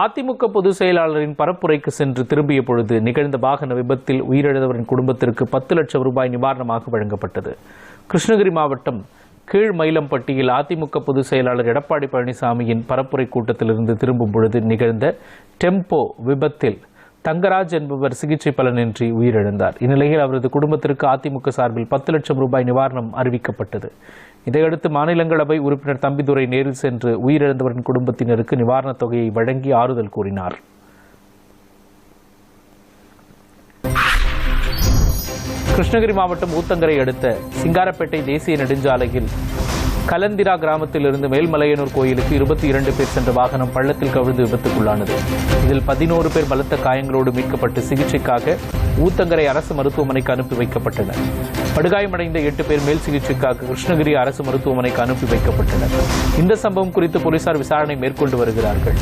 அதிமுக பொதுச் செயலாளரின் பரப்புரைக்கு சென்று திரும்பிய பொழுது நிகழ்ந்த வாகன விபத்தில் உயிரிழந்தவரின் குடும்பத்திற்கு பத்து லட்சம் ரூபாய் நிவாரணமாக வழங்கப்பட்டது. கிருஷ்ணகிரி மாவட்டம் கீழ் மயிலம்பட்டியில் அதிமுக பொதுச் செயலாளர் எடப்பாடி பழனிசாமியின் பரப்புரை கூட்டத்திலிருந்து திரும்பும் பொழுது நிகழ்ந்த டெம்போ விபத்தில் தங்கராஜ் என்பவர் சிகிச்சை பலனின்றி உயிரிழந்தார். இந்நிலையில் அவரது குடும்பத்திற்கு அதிமுக சார்பில் பத்து லட்சம் ரூபாய் நிவாரணம் அறிவிக்கப்பட்டது. இதையடுத்து மாநிலங்களவை உறுப்பினர் தம்பிதுரை நேரில் சென்று உயிரிழந்தவரின் குடும்பத்தினருக்கு நிவாரணத் தொகையை வழங்கி ஆறுதல் கூறினார். கிருஷ்ணகிரி மாவட்டம் ஊத்தங்கரை அடுத்த சிங்காரப்பேட்டை தேசிய நெடுஞ்சாலையில் கலந்திரா கிராமத்திலிருந்து மேல்மலையனூர் கோயிலுக்கு இருபத்தி இரண்டு பேர் சென்ற வாகனம் பள்ளத்தில் கவிழ்ந்து விபத்துக்குள்ளானது. இதில் பதினோரு பேர் பலத்த காயங்களோடு மீட்கப்பட்டு சிகிச்சைக்காக ஊத்தங்கரை அரசு மருத்துவமனைக்கு அனுப்பி வைக்கப்பட்டனர். படுகாயமடைந்த எட்டு பேர் மேல் சிகிச்சைக்காக கிருஷ்ணகிரி அரசு மருத்துவமனைக்கு அனுப்பி வைக்கப்பட்டனர். இந்த சம்பவம் குறித்து போலீசார் விசாரணை மேற்கொண்டு வருகிறார்கள்.